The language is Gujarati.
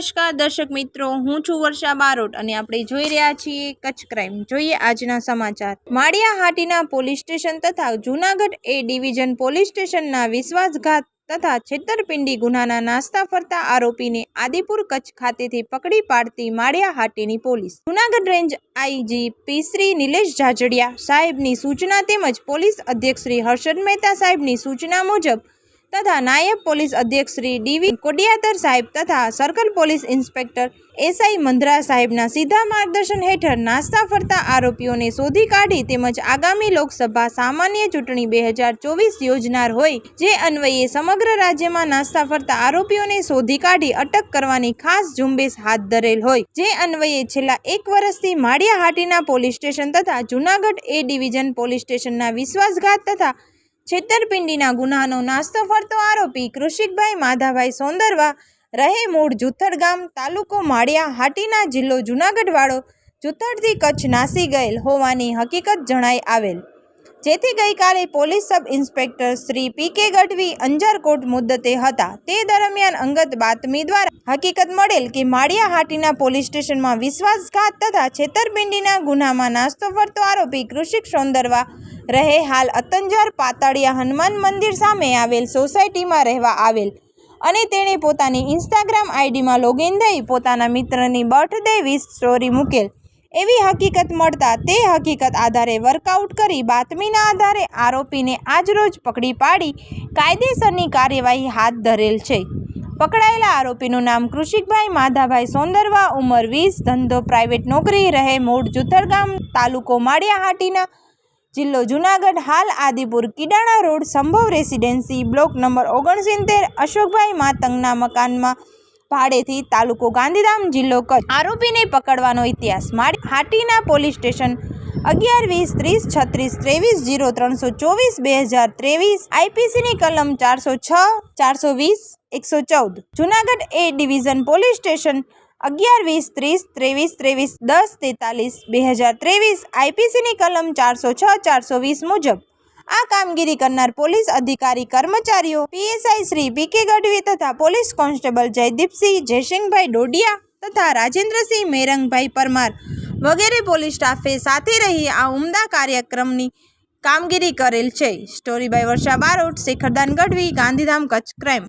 નમસ્કાર દર્શક મિત્રો, હું છું વર્ષા બારોટ અને આપણે જોઈ રહ્યા છીએ કચ્છ ક્રાઇમ જોઈએ આજના સમાચાર. માળિયા હાટીના પોલીસ સ્ટેશન તથા જૂનાગઢ એ ડિવિઝન પોલીસ સ્ટેશનના વિશ્વાસઘાત તથા છેતરપિંડી ગુનાના નાસ્તા ફરતા આરોપીને આદિપુર કચ્છ ખાતેથી પકડી પાડતી Maliya હાટીની police. Junagadh range IG P Shri Nilesh Jhajhadiya સાહેબની સૂચના તેમજ પોલીસ અધ્યક્ષ શ્રી હર્ષદ મહેતા સાહેબની સૂચના મુજબ તથા નાયબ પોલીસ અધ્યક્ષ શ્રી ડીવી કોડિયાતર સાહેબ તથા circle police inspector SI Mandra સાહેબના સીધા માર્ગદર્શન હેઠળ નાસ્તા ફરતા આરોપીઓને શોધી કાઢી તેમજ આગામી લોકસભા સામાન્ય ચૂંટણી બે હજાર ચોવીસ યોજનાર હોય જે અન્વયે સમગ્ર રાજ્યમાં નાસ્તા ફરતા આરોપીઓને શોધી કાઢી અટક કરવાની ખાસ ઝુંબેશ હાથ ધરેલ હોય. જે અન્વયે છેલ્લા એક વર્ષથી માળિયા હાટીના પોલીસ સ્ટેશન તથા જૂનાગઢ એ ડિવિઝન પોલીસ સ્ટેશનના વિશ્વાસઘાત તથા છેતરપિંડીના ગુનાનો નાસ્તો ફરતો આરોપી કૃષિકભાઈ માધાભાઈ સોંદરવા રહે મૂળ જુથડ ગામ તાલુકો માળિયા, હાટીના જિલ્લો જુનાગઢવાળો જુથડથી કચ્છ નાસી ગયેલ હોવાની હકીકત જણાઈ આવેલ. જેથી ગઈકાલે police sub inspector Shri P K Gadhvi અંજારકોટ મુદ્દતે હતા. તે દરમિયાન અંગત બાતમી દ્વારા હકીકત મળેલ કે માળિયા, હાટીના પોલીસ સ્ટેશનમાં વિશ્વાસઘાત તથા છેતરપિંડીના ગુનામાં નાસ્તો ફરતો આરોપી કૃષિક સૌંદરવા રહે હાલ અતંજર પાતળિયા હનુમાન મંદિર સામે આવેલ સોસાયટીમાં રહેવા આવેલ અને તેણે પોતાની ઇન્સ્ટાગ્રામ આઈડીમાં લોગિન થઈ પોતાના મિત્રની બર્થડે વિશ સ્ટોરી મૂકેલ. એવી હકીકત મળતા તે હકીકત આધારે વર્કઆઉટ કરી બાતમીના આધારે આરોપીને આજરોજ પકડી પાડી કાયદેસરની કાર્યવાહી હાથ ધરેલ છે. પકડાયેલા આરોપીનું નામ કૃષિકભાઈ માધાભાઈ સોંદરવા, ઉંમર વીસ, ધંધો પ્રાઇવેટ નોકરી રહે મૂળ જુથરગામ તાલુકો માળિયા હાટીના જિલ્લો જુનાગઢ હાલ Adipur Kidana road Sambhav residency block number ઓગણસિત્તેર અશોકભાઈ માતંગના મકાનમાં ભાડેથી તાલુકો ગાંધીધામ જિલ્લો કચ્છ. આરોપીને પકડવાનો ઇતિહાસ હાટીના પોલીસ સ્ટેશન અગિયાર વીસ ત્રીસ છત્રીસ ત્રેવીસ જીરો ત્રણસો ચોવીસ બે હજાર ત્રેવીસ આઈપીસીની કલમ ચારસો છ ચારસો વીસ એકસો ચૌદ Junagadh A division police station અગિયાર વીસ ત્રીસ, ત્રેવીસ ત્રેવીસ, દસ, તેતાલીસ, બે હજાર ત્રેવીસ આઈપીસીની કલમ ચારસો છ, ચારસો વીસ મુજબ. આ કામગીરી કરનાર પોલીસ અધિકારી કર્મચારીઓ PSI Shri P K Gadhvi તથા પોલીસ કોન્સ્ટેબલ જયદીપસિંહ, જયસિંહભાઈ ડોડિયા તથા રાજેન્દ્રસિંહ મેરંગભાઈ પરમાર વગેરે પોલીસ સ્ટાફે સાથે રહી આ ઉમદા કાર્યક્રમની કામગીરી કરેલ છે. Story by Varsha Barot, Shekhardan Gadhvi, Gandhidham Kutch, crime.